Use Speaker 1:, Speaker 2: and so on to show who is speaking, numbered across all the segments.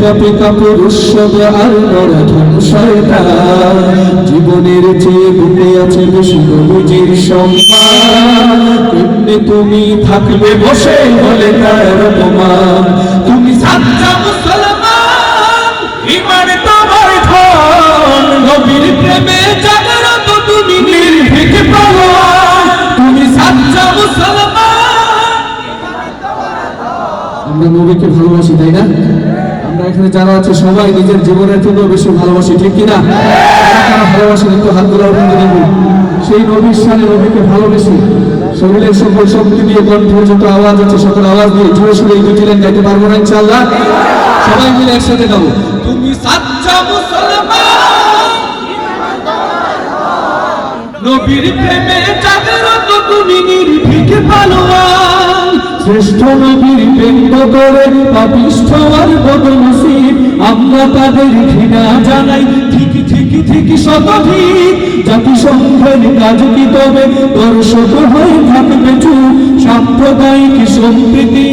Speaker 1: কাপে কাপে উৎসবে আর নরধন শয়তান। জীবনের চেয়ে বুকে আছে বেশি নবীজির সম্মান। তুমি থাকবে বসে বলে তার অপমান। তুমি সাচ্চা মুসলমান তোমার ধন নবীর প্রেমে জাগরত তুমি নির্ভীক পালোয়ান তুমি সাচ্চা মুসলমান আমরা নবীকে ভালোবাসি, তাই না? আমরা এখানে যারা আছে, সবাই নিজের জীবনের থেকেও বেশি ভালোবাসি, ঠিক কিনা? ভালোবাসেন একটু হাত ধরে উঠে দেখুন সেই নবীর সাথে নবীকে ভালোবেসে শরীরের সকল শক্তি দিয়ে কণ্ঠের যত আওয়াজ আছে, সকল আওয়াজ দিয়ে জোরে সুরে এই দুটি লাইন গাইতে পারব না, ইনশাআল্লাহ? সবাই মিলে একসাথে গাবো তুমি সাচ্চা মুসলমান, নবীর প্রেমে জাগরত তুমি নির্ভীক পালোয়ান শ্রেষ্ঠ নবীর প্রেম করে পাপিষ্ঠ আর বদনসিব, আমরা তাদের ঘৃণা জানাই। ঠিক ঠিক ঠিক শতধিক জাতিসংঘের কাজ কি তবে? দর্শক হয়ে থাকবে চুপ। সাম্প্রদায়িক সম্প্রীতি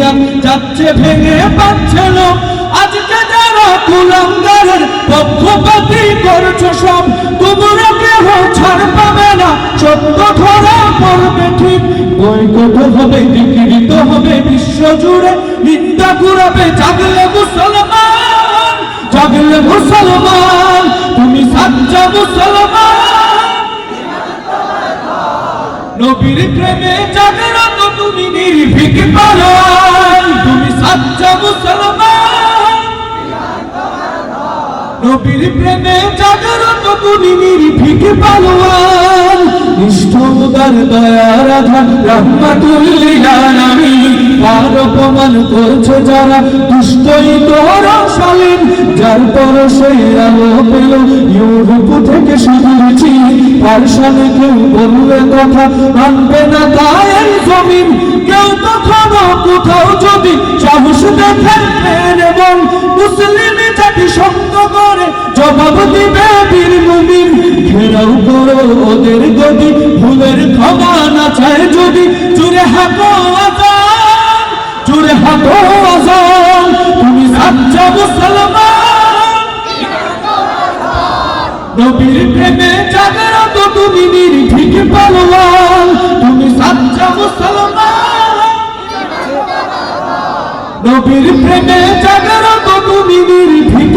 Speaker 1: যাচ্ছে ভেঙে পাচ্ছে লোক আজকে যারা কুলাঙ্গারের পক্ষপাতি করছ সব তোমরা কেহ ছাড় পাবে না। সত্য ধরা পড়বে ঠিক। বৈকট হবে হবে বিশ্ব জুড়ে নিন্দা কুড়াবে জাগলে মুসলমান জাগলে মুসলমান, তুমি সাচ্চা মুসলমান। নবীর প্রেমে জাগরত তুমি নির্ভীক পালন তুমি সাচ্চা মুসলমান। নবীর প্রেমে জাগরত তুমি নির্ভীক পালোয়ান নিষ্ঠুদার দয়ার আধার রহমাতুল্লিল আলামিন আর অপমান করছে যারা দুষ্টই তোর সালিম যার পর সেই আলো পেল। ইউরোপ থেকে শুনেছি সামনে কেউ বললে কথা মানবে না গায়ের জমিন। কেউ কখনো কোথাও যদি সাহস দেখেন এবং মুসলিম জাতি সঙ্গ করে জবাব দিবে বীর মুমিন। ঘেরাও করো ওদের গদি ভুলের ক্ষমা না চায় যদি জুড়ে হাঁটো আজান। তুমি হত আজম তুমি সাচ্চা মুসলমান। নবীর প্রেমে জাগ্রত তুমি নির্ভীক পালোয়ান তুমি সাচ্চা মুসলমান। নবীর প্রেমে জাগ্রত তুমি নির্ভীক